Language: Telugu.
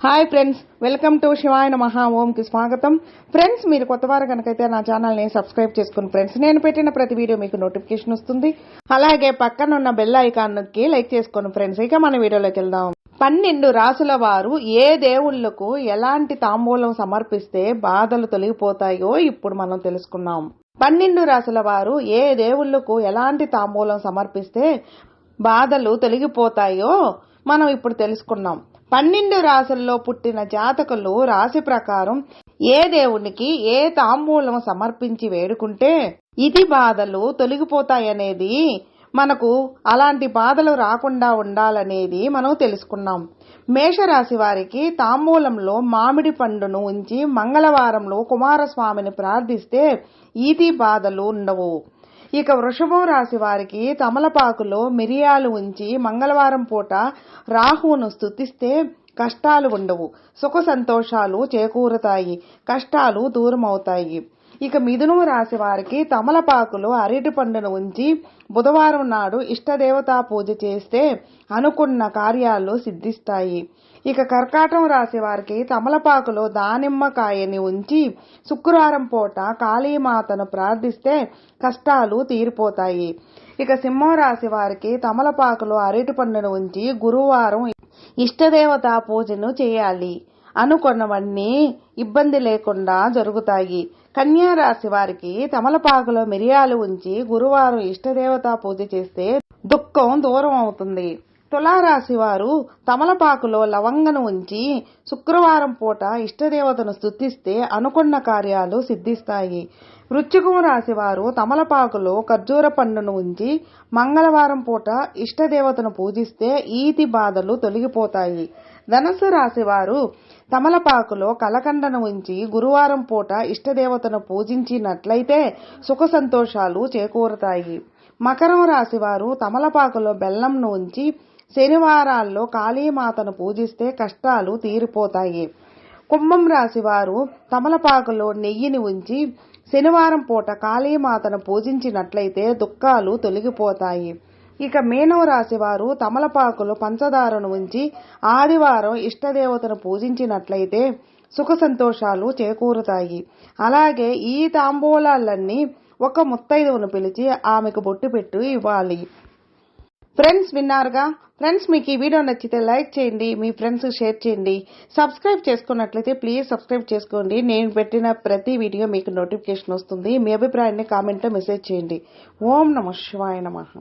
Hi friends welcome to Shivayana మహా ఓంకి స్వాగతం ఫ్రెండ్స్ మీరు కొత్త వారు కనుకైతే నా ఛానల్ని సబ్స్క్రైబ్ చేసుకుని ఫ్రెండ్స్ నేను పెట్టిన ప్రతి వీడియో మీకు నోటిఫికేషన్ వస్తుంది. అలాగే పక్కన ఉన్న బెల్ ఐకాన్కి లైక్ చేసుకోండి ఫ్రెండ్స్ ఇక మన వీడియోలోకి వెళ్దాం. పన్నెండు రాసుల వారు ఏ దేవుళ్ళకు ఎలాంటి తాంబూలం సమర్పిస్తే బాధలు తొలగిపోతాయో ఇప్పుడు మనం తెలుసుకున్నాం పన్నెండు రాసుల వారు ఏ దేవుళ్ళకు ఎలాంటి తాంబూలం సమర్పిస్తే బాధలు తొలగిపోతాయో మనం ఇప్పుడు తెలుసుకున్నాం పన్నెండు రాసుల్లో పుట్టిన జాతకులు రాశి ప్రకారం ఏ దేవునికి ఏ తాంబూలం సమర్పించి వేడుకుంటే ఇది బాధలు తొలగిపోతాయనేది మనకు అలాంటి బాధలు రాకుండా ఉండాలనేది మనం తెలుసుకున్నాం. మేషరాశి వారికి తాంబూలంలో మామిడి పండును ఉంచి మంగళవారంలో కుమారస్వామిని ప్రార్థిస్తే ఈతి బాధలు ఉండవు. ఇక వృషభం రాశి వారికి తమలపాకులో మిరియాలు ఉంచి మంగళవారం పూట రాహువును స్థుతిస్తే కష్టాలు ఉండవు. సుఖ సంతోషాలు చేకూరుతాయి. కష్టాలు దూరం అవుతాయి ఇక మిథునం రాశి వారికి తమలపాకులో అరటి పండును ఉంచి బుధవారం నాడు ఇష్టదేవతా పూజ చేస్తే అనుకున్న కార్యాలు సిద్ధిస్తాయి. ఇక కర్కాటం రాశి వారికి తమలపాకులో దానిమ్మకాయని ఉంచి శుక్రవారం పూట కాళీమాతను ప్రార్థిస్తే కష్టాలు తీరిపోతాయి. ఇక సింహం రాశి వారికి తమలపాకులో అరటి పండును ఉంచి గురువారం ఇష్టదేవత పూజను చేయాలి. అనుకున్నవన్నీ ఇబ్బంది లేకుండా జరుగుతాయి. కన్యా రాశి వారికి తమలపాకులో మిరియాలు ఉంచి గురువారం ఇష్టదేవత పూజ చేస్తే దుఃఖం దూరం అవుతుంది. తులారాశి వారు తమలపాకులో లవంగను ఉంచి శుక్రవారం పూట ఇష్టదేవతను స్థుతిస్తే అనుకున్న కార్యాలు సిద్ధిస్తాయి. వృచ్చికం రాశి వారు తమలపాకులో ఖర్జూర పండును ఉంచి మంగళవారం పూట ఇష్టదేవతను పూజిస్తే ఈతి బాధలు తొలగిపోతాయి. ధనస్సు రాశివారు తమలపాకులో కలకండను ఉంచి గురువారం పూట ఇష్టదేవతను పూజించినట్లయితే సుఖ సంతోషాలు చేకూరుతాయి. మకరం రాశివారు తమలపాకులో బెల్లంను ఉంచి శనివారాల్లో కాళీమాతను పూజిస్తే కష్టాలు తీరిపోతాయి. కుంభం రాశివారు తమలపాకులో నెయ్యిని ఉంచి శనివారం పూట కాళీమాతను పూజించినట్లయితే దుఃఖాలు తొలగిపోతాయి. ఇక మీనవ రాశి వారు తమలపాకులు పంచదారను ఉంచి ఆదివారం ఇష్టదేవతను పూజించినట్లయితే సుఖ సంతోషాలు చేకూరుతాయి. అలాగే ఈ తాంబూలాలన్నీ ఒక ముత్తైదువును పిలిచి ఆమెకు బొట్టు పెట్టు ఇవ్వాలి. ఫ్రెండ్స్ విన్నారుగా? ఫ్రెండ్స్ మీకు ఈ వీడియో నచ్చితే లైక్ చేయండి మీ ఫ్రెండ్స్ షేర్ చేయండి. సబ్స్క్రైబ్ చేసుకున్నట్లయితే ప్లీజ్ సబ్స్క్రైబ్ చేసుకోండి. నేను పెట్టిన ప్రతి వీడియో మీకు నోటిఫికేషన్ వస్తుంది. మీ అభిప్రాయాన్ని కామెంట్లో మెసేజ్ చేయండి. ఓం నమ శివాయ నమః.